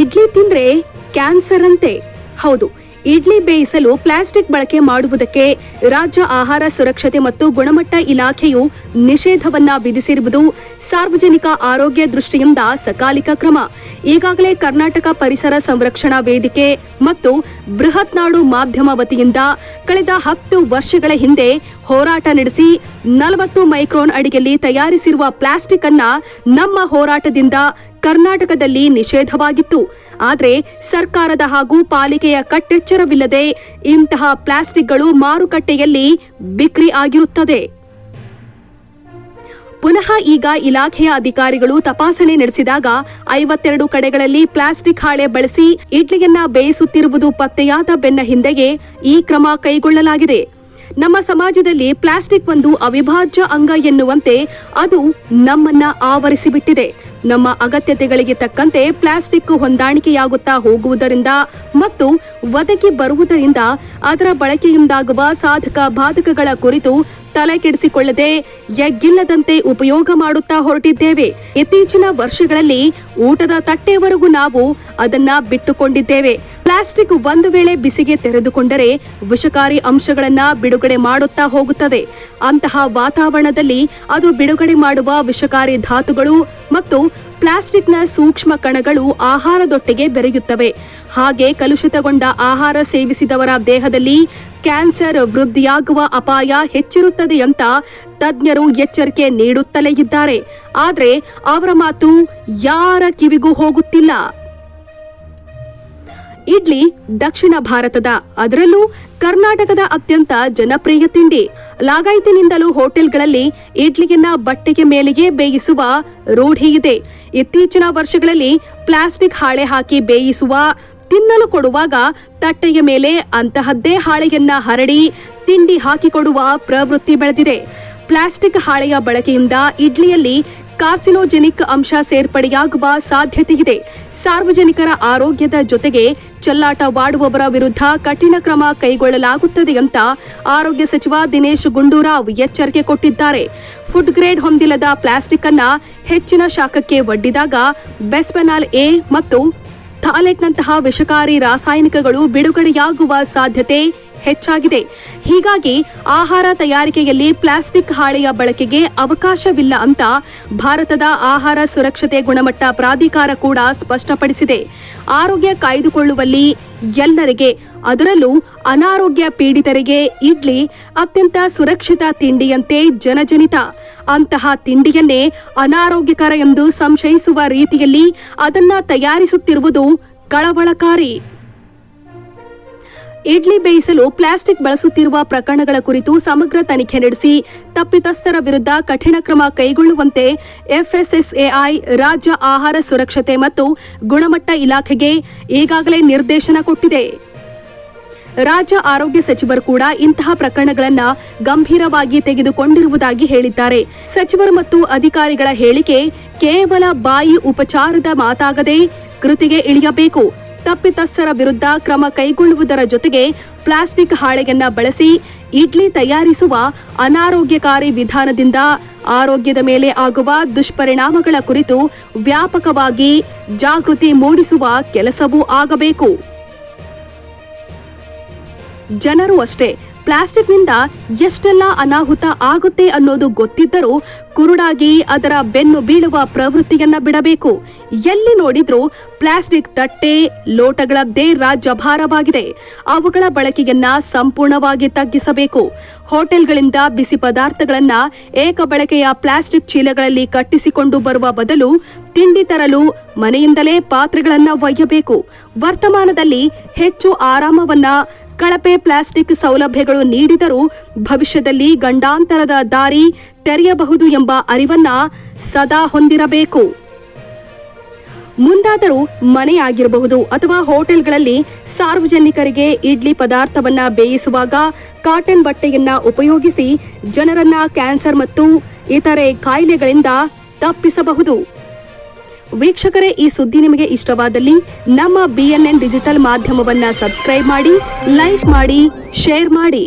ಇಡ್ಲಿ ತಿಂದ್ರೆ ಕ್ಯಾನ್ಸರ್ ಅಂತೆ. ಹೌದು, ಇಡ್ಲಿ ಬೇಯಿಸಲು ಪ್ಲಾಸ್ಟಿಕ್ ಬಳಕೆ ಮಾಡುವುದಕ್ಕೆ ರಾಜ್ಯ ಆಹಾರ ಸುರಕ್ಷತೆ ಮತ್ತು ಗುಣಮಟ್ಟ ಇಲಾಖೆಯು ನಿಷೇಧವನ್ನ ವಿಧಿಸಿರುವುದು ಸಾರ್ವಜನಿಕ ಆರೋಗ್ಯ ದೃಷ್ಟಿಯಿಂದ ಸಕಾಲಿಕ ಕ್ರಮ. ಈಗಾಗಲೇ ಕರ್ನಾಟಕ ಪರಿಸರ ಸಂರಕ್ಷಣಾ ವೇದಿಕೆ ಮತ್ತು ಬೃಹತ್ ನಾಡು ಮಾಧ್ಯಮ ವತಿಯಿಂದ ಕಳೆದ ಹತ್ತು ವರ್ಷಗಳ ಹಿಂದೆ ಹೋರಾಟ ನಡೆಸಿ ನಲವತ್ತು ಮೈಕ್ರೋನ್ ಅಡಿಯಲ್ಲಿ ತಯಾರಿಸಿರುವ ಪ್ಲಾಸ್ಟಿಕ್ ಅನ್ನ ನಮ್ಮ ಹೋರಾಟದಿಂದ ಕರ್ನಾಟಕದಲ್ಲಿ ನಿಷೇಧವಾಗಿತ್ತು. ಆದರೆ ಸರ್ಕಾರದ ಹಾಗೂ ಪಾಲಿಕೆಯ ಕಟ್ಟೆಚ್ಚರವಿಲ್ಲದೆ ಇಂತಹ ಪ್ಲಾಸ್ಟಿಕ್ಗಳು ಮಾರುಕಟ್ಟೆಯಲ್ಲಿ ಬಿಕ್ರಿ ಆಗಿರುತ್ತದೆ. ಪುನಃ ಈಗ ಇಲಾಖೆಯ ಅಧಿಕಾರಿಗಳು ತಪಾಸಣೆ ನಡೆಸಿದಾಗ ಐವತ್ತೆರಡು ಕಡೆಗಳಲ್ಲಿ ಪ್ಲಾಸ್ಟಿಕ್ ಹಾಳೆ ಬಳಸಿ, ಇಡ್ಲಿಯನ್ನ ಬೇಯಿಸುತ್ತಿರುವುದು ಪತ್ತೆಯಾದ ಬೆನ್ನ ಹಿಂದೆಯೇ ಈ ಕ್ರಮ ಕೈಗೊಳ್ಳಲಾಗಿದೆ. ನಮ್ಮ ಸಮಾಜದಲ್ಲಿ ಪ್ಲಾಸ್ಟಿಕ್ ಒಂದು ಅವಿಭಾಜ್ಯ ಅಂಗ ಎನ್ನುವಂತೆ ಅದು ನಮ್ಮನ್ನ ಆವರಿಸಿಬಿಟ್ಟಿದೆ. ನಮ್ಮ ಅಗತ್ಯತೆಗಳಿಗೆ ತಕ್ಕಂತೆ ಪ್ಲಾಸ್ಟಿಕ್ ಹೊಂದಾಣಿಕೆಯಾಗುತ್ತಾ ಹೋಗುವುದರಿಂದ ಮತ್ತು ಒದಗಿ ಬರುವುದರಿಂದ ಅದರ ಬಳಕೆಯಿಂದಾಗುವ ಸಾಧಕ ಬಾಧಕಗಳ ಕುರಿತು ತಲೆ ಕೆಡಿಸಿಕೊಳ್ಳದೆ ಎಗ್ಗಿಲ್ಲದಂತೆ ಉಪಯೋಗ ಮಾಡುತ್ತಾ ಹೊರಟಿದ್ದೇವೆ. ಇತ್ತೀಚಿನ ವರ್ಷಗಳಲ್ಲಿ ಊಟದ ತಟ್ಟೆವರೆಗೂ ನಾವು ಅದನ್ನ ಬಿಟ್ಟುಕೊಂಡಿದ್ದೇವೆ. ಪ್ಲಾಸ್ಟಿಕ್ ಒಂದು ವೇಳೆ ಬಿಸಿಗೆ ತೆರೆದುಕೊಂಡರೆ ವಿಷಕಾರಿ ಅಂಶಗಳನ್ನ ಬಿಡುಗಡೆ ಮಾಡುತ್ತಾ ಹೋಗುತ್ತದೆ. ಅಂತಹ ವಾತಾವರಣದಲ್ಲಿ ಅದು ಬಿಡುಗಡೆ ಮಾಡುವ ವಿಷಕಾರಿ ಧಾತುಗಳು ಮತ್ತು ಪ್ಲಾಸ್ಟಿಕ್ನ ಸೂಕ್ಷ್ಮ ಕಣಗಳು ಆಹಾರದೊಟ್ಟಿಗೆ ಬೆರೆಯುತ್ತವೆ. ಹಾಗೆ ಕಲುಷಿತಗೊಂಡ ಆಹಾರ ಸೇವಿಸಿದವರ ದೇಹದಲ್ಲಿ ಕ್ಯಾನ್ಸರ್ ವೃದ್ಧಿಯಾಗುವ ಅಪಾಯ ಹೆಚ್ಚಿರುತ್ತದೆ ಅಂತ ತಜ್ಞರು ಎಚ್ಚರಿಕೆ ನೀಡುತ್ತಲೇ ಇದ್ದಾರೆ. ಆದರೆ ಅವರ ಮಾತು ಯಾರ ಕಿವಿಗೂ ಹೋಗುತ್ತಿಲ್ಲ. ಇಡ್ಲಿ ದಕ್ಷಿಣ ಭಾರತದ, ಅದರಲ್ಲೂ ಕರ್ನಾಟಕದ ಅತ್ಯಂತ ಜನಪ್ರಿಯ ತಿಂಡಿ. ಲಾಗಾಯಿತಿನಿಂದಲೂ ಹೋಟೆಲ್ಗಳಲ್ಲಿ ಇಡ್ಲಿಯನ್ನ ಬಟ್ಟೆಗೆ ಮೇಲೆಗೆ ಬೇಯಿಸುವ ರೂಢಿ ಇದೆ. ಇತ್ತೀಚಿನ ವರ್ಷಗಳಲ್ಲಿ ಪ್ಲಾಸ್ಟಿಕ್ ಹಾಳೆ ಹಾಕಿ ಬೇಯಿಸುವ ತಿನ್ನಲು ಕೊಡುವಾಗ ತಟ್ಟೆಯ ಮೇಲೆ ಅಂತಹದ್ದೇ ಹಾಳೆಯನ್ನ ಹರಡಿ ತಿಂಡಿ ಹಾಕಿಕೊಡುವ ಪ್ರವೃತ್ತಿ ಬೆಳೆದಿದೆ. ಪ್ಲಾಸ್ಟಿಕ್ ಹಾಳೆಯ ಬಳಕೆಯಿಂದ ಇಡ್ಲಿಯಲ್ಲಿ ಕಾರ್ಸಿನೋಜೆನಿಕ್ ಅಂಶ ಸೇರ್ಪಡೆಯಾಗುವ ಸಾಧ್ಯತೆಯಿದೆ. ಸಾರ್ವಜನಿಕರ ಆರೋಗ್ಯದ ಜೊತೆಗೆ ಚೆಲ್ಲಾಟವಾಡುವವರ ವಿರುದ್ಧ ಕಠಿಣ ಕ್ರಮ ಕೈಗೊಳ್ಳಲಾಗುತ್ತದೆ ಅಂತ ಆರೋಗ್ಯ ಸಚಿವ ದಿನೇಶ್ ಗುಂಡೂರಾವ್ ಎಚ್ಚರಿಕೆ ಕೊಟ್ಟಿದ್ದಾರೆ. ಫುಡ್ ಗ್ರೇಡ್ ಹೊಂದಿಲ್ಲದ ಪ್ಲಾಸ್ಟಿಕ್ ಅನ್ನ ಹೆಚ್ಚಿನ ಶಾಖಕ್ಕೆ ಒಡ್ಡಿದಾಗ ಬೆಸ್ಪೆನಾಲ್ ಎ ಮತ್ತು ಥಾಲೆಟ್ನಂತಹ ವಿಷಕಾರಿ ರಾಸಾಯನಿಕಗಳು ಬಿಡುಗಡೆಯಾಗುವ ಸಾಧ್ಯತೆ ಹೆಚ್ಚಾಗಿದೆ. ಹೀಗಾಗಿ ಆಹಾರ ತಯಾರಿಕೆಯಲ್ಲಿ ಪ್ಲಾಸ್ಟಿಕ್ ಹಾಳೆಯ ಬಳಕೆಗೆ ಅವಕಾಶವಿಲ್ಲ ಅಂತ ಭಾರತದ ಆಹಾರ ಸುರಕ್ಷತೆ ಗುಣಮಟ್ಟ ಪ್ರಾಧಿಕಾರ ಕೂಡ ಸ್ಪಷ್ಟಪಡಿಸಿದೆ. ಆರೋಗ್ಯ ಕಾಯ್ದುಕೊಳ್ಳುವಲ್ಲಿ ಎಲ್ಲರಿಗೆ, ಅದರಲ್ಲೂ ಅನಾರೋಗ್ಯ ಪೀಡಿತರಿಗೆ ಇಡ್ಲಿ ಅತ್ಯಂತ ಸುರಕ್ಷಿತ ತಿಂಡಿಯಂತೆ ಜನಜನಿತ. ಅಂತಹ ತಿಂಡಿಯನ್ನೇ ಅನಾರೋಗ್ಯಕರ ಎಂದು ಸಂಶಯಿಸುವ ರೀತಿಯಲ್ಲಿ ಅದನ್ನ ತಯಾರಿಸುತ್ತಿರುವುದು ಕಳವಳಕಾರಿ. ಇಡ್ಲಿ ಬೇಯಿಸಲು ಪ್ಲಾಸ್ಟಿಕ್ ಬಳಸುತ್ತಿರುವ ಪ್ರಕರಣಗಳ ಕುರಿತು ಸಮಗ್ರ ತನಿಖೆ ನಡೆಸಿ ತಪ್ಪಿತಸ್ಥರ ವಿರುದ್ಧ ಕಠಿಣ ಕ್ರಮ ಕೈಗೊಳ್ಳುವಂತೆ ಎಫ್ಎಸ್ಎಸ್ಎಐ, ರಾಜ್ಯ ಆಹಾರ ಸುರಕ್ಷತೆ ಮತ್ತು ಗುಣಮಟ್ಟ ಇಲಾಖೆಗೆ ಈಗಾಗಲೇ ನಿರ್ದೇಶನ ಕೊಟ್ಟಿದೆ. ರಾಜ್ಯ ಆರೋಗ್ಯ ಸಚಿವರು ಕೂಡ ಇಂತಹ ಪ್ರಕರಣಗಳನ್ನು ಗಂಭೀರವಾಗಿ ತೆಗೆದುಕೊಂಡಿರುವುದಾಗಿ ಹೇಳಿದ್ದಾರೆ. ಸಚಿವರು ಮತ್ತು ಅಧಿಕಾರಿಗಳ ಹೇಳಿಕೆ ಕೇವಲ ಬಾಯಿ ಉಪಚಾರದ ಮಾತಾಗದೆ ಕೃತಿಗೆ ಇಳಿಯಬೇಕು. ತಪ್ಪಿತಸ್ಥರ ವಿರುದ್ಧ ಕ್ರಮ ಕೈಗೊಳ್ಳುವುದರ ಜೊತೆಗೆ ಪ್ಲಾಸ್ಟಿಕ್ ಹಾಳೆಯನ್ನ ಬಳಸಿ ಇಡ್ಲಿ ತಯಾರಿಸುವ ಅನಾರೋಗ್ಯಕಾರಿ ವಿಧಾನದಿಂದ ಆರೋಗ್ಯದ ಮೇಲೆ ಆಗುವ ದುಷ್ಪರಿಣಾಮಗಳ ಕುರಿತು ವ್ಯಾಪಕವಾಗಿ ಜಾಗೃತಿ ಮೂಡಿಸುವ ಕೆಲಸವೂ ಆಗಬೇಕು. ಜನರು ಅಷ್ಟೇ. ಪ್ಲಾಸ್ಟಿಕ್ನಿಂದ ಎಷ್ಟೆಲ್ಲ ಅನಾಹುತ ಆಗುತ್ತೆ ಅನ್ನೋದು ಗೊತ್ತಿದ್ದರೂ ಕುರುಡಾಗಿ ಅದರ ಬೆನ್ನು ಬೀಳುವ ಪ್ರವೃತ್ತಿಯನ್ನ ಬಿಡಬೇಕು. ಎಲ್ಲಿ ನೋಡಿದ್ರೂ ಪ್ಲಾಸ್ಟಿಕ್ ತಟ್ಟೆ ಲೋಟಗಳದ್ದೇ ರಾಜ್ಯಭಾರವಾಗಿದೆ. ಅವುಗಳ ಬಳಕೆಯನ್ನ ಸಂಪೂರ್ಣವಾಗಿ ತಗ್ಗಿಸಬೇಕು. ಹೋಟೆಲ್ಗಳಿಂದ ಬಿಸಿ ಪದಾರ್ಥಗಳನ್ನ ಏಕ ಬಳಕೆಯ ಪ್ಲಾಸ್ಟಿಕ್ ಚೀಲಗಳಲ್ಲಿ ಕಟ್ಟಿಸಿಕೊಂಡು ಬರುವ ಬದಲು ತಿಂಡಿ ತರಲು ಮನೆಯಿಂದಲೇ ಪಾತ್ರೆಗಳನ್ನ ಒಯ್ಯಬೇಕು. ವರ್ತಮಾನದಲ್ಲಿ ಹೆಚ್ಚು ಆರಾಮವನ್ನ ಕಳಪೆ ಪ್ಲಾಸ್ಟಿಕ್ ಸೌಲಭ್ಯಗಳು ನೀಡಿದರೂ ಭವಿಷ್ಯದಲ್ಲಿ ಗಂಡಾಂತರದ ದಾರಿ ತೆರೆಯಬಹುದು ಎಂಬ ಅರಿವನ್ನ ಸದಾ ಹೊಂದಿರಬೇಕು. ಮುಂದಾದರೂ ಮನೆಯಾಗಿರಬಹುದು ಅಥವಾ ಹೋಟೆಲ್ಗಳಲ್ಲಿ ಸಾರ್ವಜನಿಕರಿಗೆ ಇಡ್ಲಿ ಪದಾರ್ಥವನ್ನ ಬೇಯಿಸುವಾಗ ಕಾಟನ್ ಬಟ್ಟೆಯನ್ನ ಉಪಯೋಗಿಸಿ ಜನರನ್ನ ಕ್ಯಾನ್ಸರ್ ಮತ್ತು ಇತರೆ ಕಾಯಿಲೆಗಳಿಂದ ತಪ್ಪಿಸಬಹುದು. ವೀಕ್ಷಕರೇ, ಈ ಸುದ್ದಿ ನಿಮಗೆ ಇಷ್ಟವಾದಲ್ಲಿ ನಮ್ಮ ಬಿಎನ್ಎನ್ ಡಿಜಿಟಲ್ ಮಾಧ್ಯಮವನ್ನ ಸಬ್ಸ್ಕ್ರೈಬ್ ಮಾಡಿ ಲೈಕ್ ಮಾಡಿ ಶೇರ್ ಮಾಡಿ.